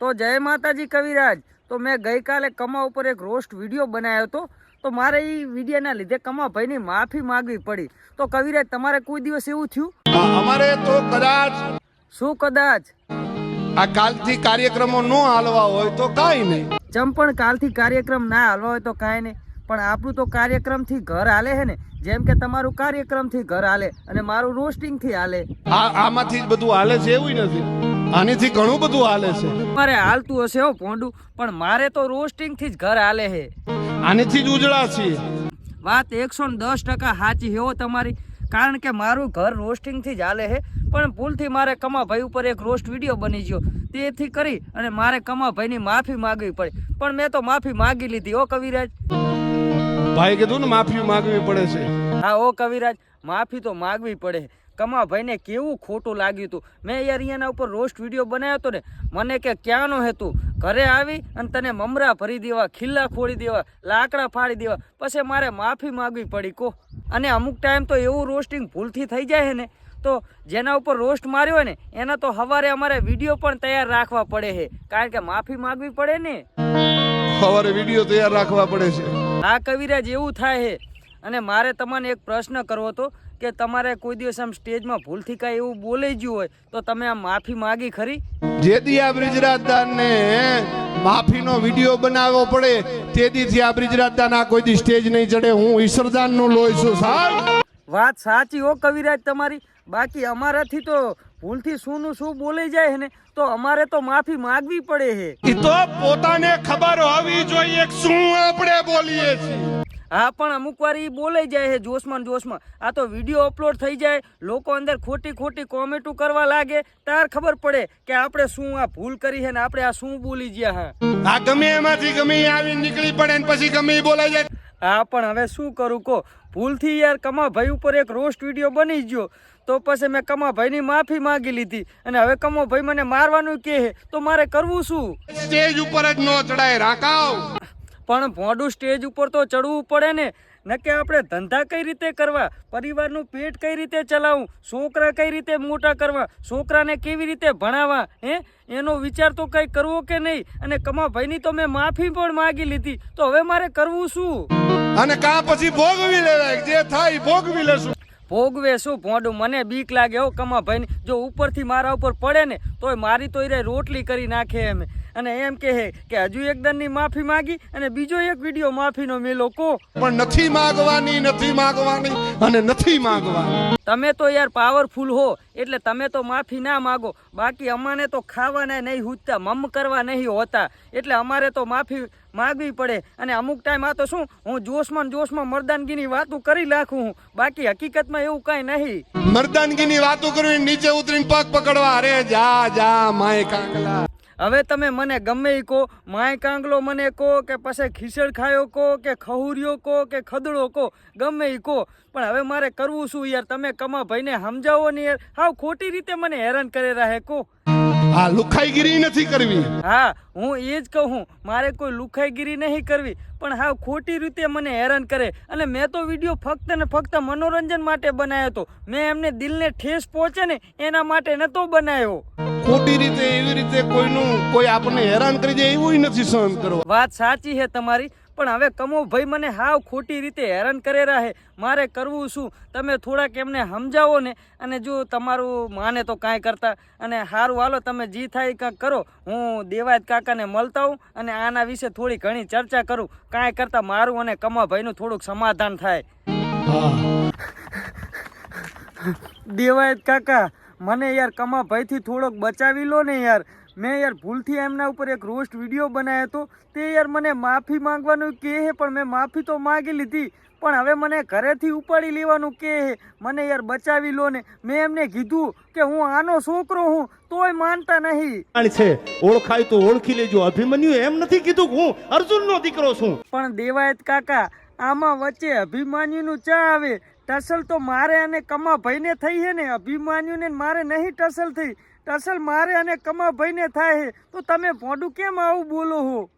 તો જય માતાજી કવિરાજ. તો મેં ગઈકાલે કમા ઉપર એક રોસ્ટ વીડિયો બનાવ્યો હતો. તો મારે એ વિડીયોના લીધે કમા ભાઈની માફી માંગવી પડી. તો કવિરાજ તમારે કોઈ દિવસ એવું થયું? અમારે તો કદાચ શું કદાચ? આ કાલથી કાર્યક્રમો ન હાલવા હોય તો કાંઈ નહીં. ચમ પણ કાલથી કાર્યક્રમ ના હાલવા હોય તો કાંઈ નહીં. પણ આપણું તો કાર્યક્રમથી ઘર હાલે છે ને? જેમ કે તમારું કાર્યક્રમથી ઘર હાલે અને મારું રોસ્ટિંગથી હાલે. આ આમાંથી જ બધું હાલે છે એવું નથી. આનીથી ઘણું બધું હાલે છે. મારે હાલતું હશે હો પોંડું પણ મારે તો રોસ્ટિંગથી જ ઘર હાલે છે. આનેથી જ ઉજળા છીએ. વાત એકસો ને દસ ટકા સાચી હો તમારી કારણ કે મારું ઘર રોસ્ટિંગથી જ હાલે છે પણ ભૂલથી મારે કમાભાઈ ઉપર એક રોસ્ટ વીડિયો બની ગયો. તેથી કરી અને મારે કમાભાઈની માફી માગવી પડી. પણ મેં તો માફી માગી લીધી ઓ કવિરાજ. ભાઈ કીધું ને માફી માંગવી પડે છે. હા ઓ કવિરાજ માફી તો માગવી પડે. કમાભાઈને કેવું ખોટું લાગ્યું હતું મેં યાર અહીંયાના ઉપર રોસ્ટ વીડિયો બનાવ્યો હતો ને મને કે ક્યાંનો હેતુ ઘરે આવી અને તને મમરા ભરી દેવા ખીલ્લા ખોડી દેવા લાકડા ફાડી દેવા પછી મારે માફી માગવી પડી કો. અને અમુક ટાઈમ તો એવું રોસ્ટિંગ ભૂલથી થઈ જાય છે ને તો જેના ઉપર રોસ્ટ માર્યો હોય ને એના તો સવારે અમારે વીડિયો પણ તૈયાર રાખવા પડે છે કારણ કે માફી માગવી પડે ને. સવારે વીડિયો તૈયાર રાખવા પડે છે. આ કવિરાજ એવું થાય છે અને મારે તમને એક પ્રશ્ન કરવો હતો. કે તમારે કોઈ દિવસ આમ સ્ટેજમાં ભૂલથી કાંઈ એવું બોલાઈ ગયું હોય તો તમે આ માફી માગી ખરી? જે દી આ બ્રિજરાજદાનને માફીનો વીડિયો બનાવવો પડે તે દીથી આ બ્રિજરાજદાન આ કોઈ દી સ્ટેજ નહીં ચડે. હું ઈશ્વરદાનનું લોહી છું સાહેબ. વાત સાચી હો કવિરાજ તમારી. બાકી અમારાથી તો ભૂલથી શુંનું શું બોલી જાય ને તો અમારે તો માફી માગવી પડે હે. એ તો પોતાને ખબર હોવી જોઈએ શું આપણે બોલીએ છીએ. હા પણ અમુક વાર એ બોલાઈ જાય છે જોશમાં જોશમાં. આ તો વીડિયો અપલોડ થઈ જાય લોકો અંદર ખોટી ખોટી કોમેન્ટો કરવા લાગે. તાર ખબર પડે કે આપણે શું આ ભૂલ કરી છે ને આપણે આ શું બોલી ગયા હા. આ ગમે એમાંથી ગમે આવી નીકળી પડે ને પછી ગમે બોલાઈ જાય. હા પણ હવે શું કરું કહો? ભૂલથી યાર કમાભાઈ ઉપર એક રોસ્ટ વીડિયો બની ગયો. તો પછી મેં કમાભાઈની માફી માંગી લીધી. અને હવે કમાભાઈ મને મારવાનું કહે તો મારે કરવું શું? સ્ટેજ ઉપર જ ન ચડાય રાકાવ પણ મોડું સ્ટેજ ઉપર તો ચડવું પડે ને. નકે આપણે ધંધા કઈ રીતે કરવા? પરિવારનું પેટ કઈ રીતે ચલાવવું છોકરા કઈ રીતે મોટા કરવા? છોકરાને કેવી રીતે ભણાવવા? હે? એનો વિચાર તો કંઈ કરવો કે નહીં? અને કમાભાઈની તો મેં માફી પણ માગી લીધી. તો હવે મારે કરવું શું? અને કા પછી ભોગવી લેવાય? જે થાય ભોગવી લેશું. ભોગવે શું? ભોંડું મને બીક લાગે હો કમાભાઈ જો ઉપરથી મારા ઉપર પડે ને તોય મારી તો રે રોટલી કરી નાખે એમ. અને એમ કહે કે હજુ એક દંડની માફી માગી અને બીજો એક વીડિયો માફીનો મેલો કો. પણ નથી માંગવાની નથી માંગવાની અને નથી માંગવાની. તમે તો યાર પાવરફુલ હો એટલે તમે તો માફી ના માગો. બાકી અમાને તો ખાવાના નહીં હુજતા મમ કરવા નહીં હોતા. એટલે અમારે તો માફી માગવી પડે. અને અમુક ટાઈમ આ તો શું હું જોશમાં જોશમાં મરદાનગીની વાતો કરી નાખું હું. બાકી હકીકતમાં એવું કાંઈ નહીં. મર્દાનગીની વાતો કરવી નીચે ઉતરીને પગ પકડવા અરે જા જા માય કાંગલા હવે તમે મને ગમે ઈ કહો, માય કાંગલો મને કહો કે પછી ખીસડ ખાયો કહો કે ખહુરિયો કહો કે ખદડો કહો, ગમે ઈ કહો. પણ હવે મારે કરવું શું યાર? તમે કમા ભાઈને સમજાવો ને યાર. હાવ ખોટી રીતે મને હેરાન કરે રહે, કહો. આ લુખાઈગીરી નથી કરવી. હા હું એ જ કહું મારે કોઈ લુખાઈગીરી નહીં કરવી પણ હા ખોટી રીતે મને હેરાન કરે. અને મેં તો વીડિયો ફક્ત ને ફક્ત મનોરંજન માટે બનાવ્યો હતો. મેં એમને દિલને ઠેસ પહોંચે ને એના માટે નતો બનાવ્યો ખોટી રીતે એવી રીતે કોઈનું કોઈ આપણને હેરાન કરી જાય એવું નથી સહન કરવા. વાત સાચી છે તમારી પણ હવે કમો ભાઈ મને હાવ ખોટી રીતે હેરાન કરે રહે. મારે કરવું શું? તમે થોડાક એમને સમજાવો ને. અને જો તમારું માને તો કાંઈ કરતા. અને સારું હાલો, તમે જી થાય કાંઈક કરો. હું દેવાયત કાકાને મળતા હું અને આના વિશે થોડી ઘણી ચર્ચા કરું. કાંઈ કરતાં મારું અને કમાભાઈનું થોડુંક સમાધાન થાય. દેવાયત કાકા, મને યાર કમાભાઈથી થોડોક બચાવી લો ને યાર. મેં યાર ભૂલથી એમના ઉપર એક રોસ્ટ વીડિયો બનાવ્યો હતો. તે યાર મને માફી માંગવાનું કહે છે પણ મેં માફી તો માગી લીધી. પણ હવે મને ઘરેથી ઉપાડી લેવાનું કહે છે. મને યાર બચાવી લો ને. મેં એમને કીધું કે હું આનો છોકરો હું તોય માનતા નહીં. છે ઓળખાય તો ઓળખી લેજો. અભિમન્યુ એમ નથી કીધું કે હું અર્જુનનો દીકરો છું. પણ દેવાયત કાકા આમાં વચ્ચે અભિમાન્યુનું ચા આવે. ટસલ તો મારે અને કમા ભાઈને થઈ છે ને. અભિમાન્યુને મારે નહીં ટસલ થઈ. ટસલ મારે અને કમા ભાઈને થાય છે. તો તમે ભોંડું કેમ આવું બોલો હો?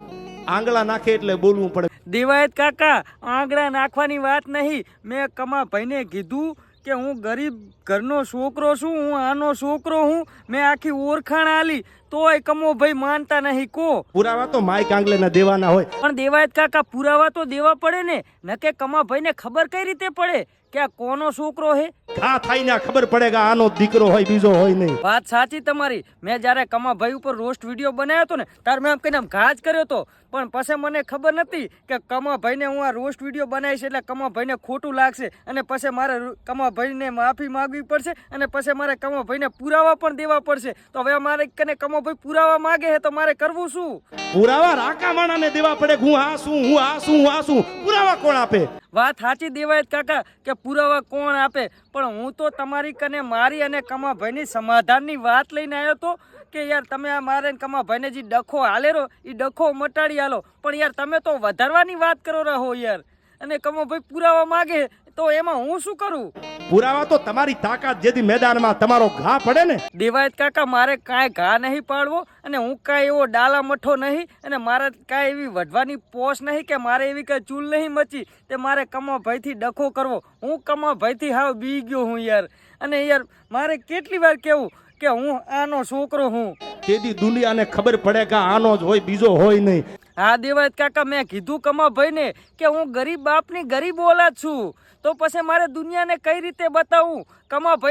આંગળા નાખે એટલે બોલવું પડે. દિવાયત કાકા આંગળા નાખવાની વાત નહીં. મેં કમા ભાઈને કીધું કે હું ગરીબ ઘરનો છોકરો છું હું આનો છોકરો હું. મેં આખી ઓળખાણ આલી. તોય કમો ભાઈ માનતા નહીં કો? પુરાવા તો માય કાંગલેના દેવાના હોય. પણ દેવાયત કાકા પુરાવા તો દેવા પડે ને. નકે કમા ભાઈને ખબર કઈ રીતે પડે કે આ કોનો છોકરો હે? ઘા થાય ને ખબર પડે કે આનો દીકરો હોય બીજો હોય નહીં. વાત સાચી તમારી. મેં જ્યારે કમા ભાઈ ઉપર રોસ્ટ વીડિયો બનાવ્યો હતો ને ત્યારે મેં આમ કહીને આમ ઘા જ કર્યો હતો. પણ પછી મને ખબર નથી કે કમા ભાઈને હું આ રોસ્ટ વીડિયો બનાવીશ એટલે કમા ભાઈને ખોટું લાગશે. અને પછી મારે કમા ભાઈને માફી માંગવી પડશે અને પછી મારે કમા ભાઈને પુરાવા પણ દેવા પડશે. તો હવે મારે કને કમાભાઈ પુરાવા માંગે હે તો મારે કરવું શું? પુરાવા રાકા માણાને દેવા પડે હું આ શું હું આ શું હું આ શું? પુરાવા કોણ આપે? વાત સાચી દેવાય કાકા કે પુરાવા કોણ આપે? પણ હું તો તમારી કને મારી અને કમાભાઈની સમાધાનની વાત લઈને આવ્યો તો કે યાર તમે આ મારે કમા કમાભાઈને જે ડખો હાલેરો એ ડખો મટાડી હાલો. પણ યાર તમે તો વધારવાની વાત કરો રહો યાર. અને કમાભાઈ પુરાવા માગે તો એમાં હું શું કરું? પુરાવા તો તમારી તાકાત જેથી મેદાનમાં તમારો ઘા પડે ને? દેવાયત કાકા મારે કાંઈ ઘા નહીં પાડવો અને હું કાંઈ એવો ડાલા મઠો નહીં અને મારે કાંઈ એવી વઢવાની પોસ નહીં કે મારે એવી કાંઈ ચૂલ નહીં મચી તે મારે કમાભાઈથી ડખો કરવો. હું કમાભાઈથી હાવ બી ગયો હું યાર. અને યાર મારે કેટલી વાર કહેવું કે હું આનો છોકરો હું. તેથી દુનિયાને ખબર પડે કે આનો જ હોય બીજો હોય નહીં. હા દેવાયત કાકા મેં કીધું કમા ભાઈને કે હું ગરીબ બાપની ગરીબ ઓલાદ છું. તો પછી મારે દુનિયાને કઈ રીતે બતાવું?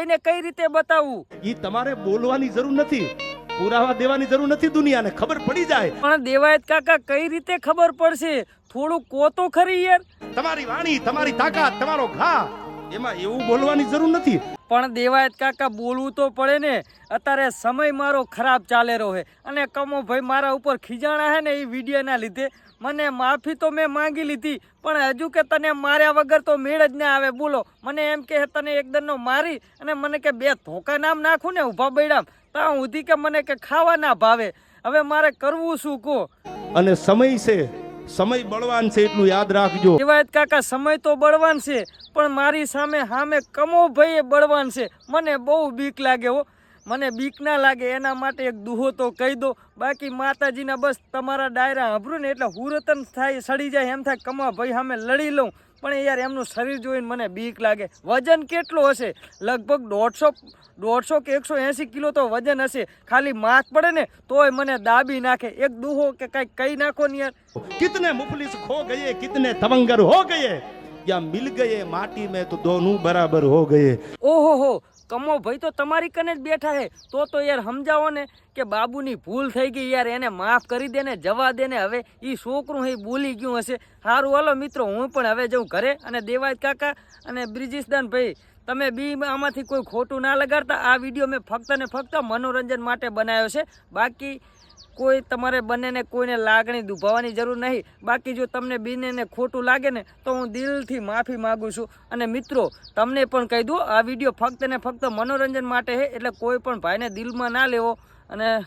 ને કઈ રીતે બતાવું? ઈ તમારે બોલવાની જરૂર નથી. પુરાવા દેવાની જરૂર નથી દુનિયાને. ખબર પડી જાય. પણ દેવાયત કાકા કઈ રીતે ખબર પડશે? થોડું કો તો ખરી યાર. તમારી વાણી તમારી તાકાત તમારો ઘા. એમાં એવું બોલવાની જરૂર નથી. પણ દેવાયત કાકા બોલવું તો પડે ને. અત્યારે સમય મારો ખરાબ ચાલે રહ્યો છે. અને કમો ભાઈ મારા ઉપર ખીજાણા હે ને એ વિડીયોના લીધે. મને માફી તો મેં માંગી લીધી પણ હજુ કે તને માર્યા વગર તો મેળ જ ના આવે. બોલો મને એમ કે તને એકદમનો મારી અને મને કે બે ધોકા નામ નાખું ને ઊભા બૈડામ ત્યાં સુધી કે મને કે ખાવા ના ભાવે. હવે મારે કરવું શું કહો? અને સમય છે સમય બળવાન છે એટલું યાદ રાખજો. રિવાયત કાકા, સમય તો બળવાન છે, પણ મારી સામે સામે કમો ભાઈએ બળવાન છે. મને બહુ બીક લાગે હો. મને બીક ના લાગે એના માટે એક દુહો તો કહી દો. બાકી માતાજીના બસ તમારા ડાયરા હભરું ને એટલે હુરતન થાય સડી જાય એમ થાય કમા ભાઈ સામે લડી લઉં. પણ યાર એમનું શરીર જોઈને મને બીક લાગે. વજન કેટલું હશે? લગભગ દોઢસો દોઢસો કે એકસો એંસી કિલો તો વજન હશે. ખાલી માથ પડે ને તોય મને દાબી નાખે. એક દુહો કે કંઈક કહી નાખો ને યાર. કિતને મુફલિસ ખો ગયે કિતને તવંગર હો ગયે? યા મિલ ગયે માટી મેં તો દોનું બરાબર હો ગયે. ઓહો હો કમો ભાઈ તો તમારી કને જ બેઠા હે. તો તો યાર સમજાવો ને કે બાબુની ભૂલ થઈ ગઈ યાર, એને માફ કરી દે ને જવા દે ને. હવે એ છોકરું એ ભૂલી ગયું હશે. સારું હાલો મિત્રો, હું પણ હવે જઉં ઘરે અને દેવાજ કાકા અને બ્રિજિશદાન ભાઈ, તમે બી આમાંથી કોઈ ખોટું ના લગાડતા. આ વીડિયો મેં ફક્ત ને ફક્ત મનોરંજન માટે બનાવ્યો છે. બાકી કોઈ તમારે બંનેને કોઈને લાગણી દુભાવવાની જરૂર નહીં. બાકી જો તમને બંનેને ખોટું લાગે ને, તો હું દિલથી માફી માગું છું. અને મિત્રો, તમને પણ કહી દઉં, આ વીડિયો ફક્ત ને ફક્ત મનોરંજન માટે છે એટલે કોઈ પણ ભાઈને દિલમાં ના લેવો. અને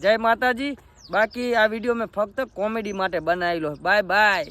જય માતાજી. બાકી આ વીડિયો મેં ફક્ત કોમેડી માટે બનાવેલો. Bye bye.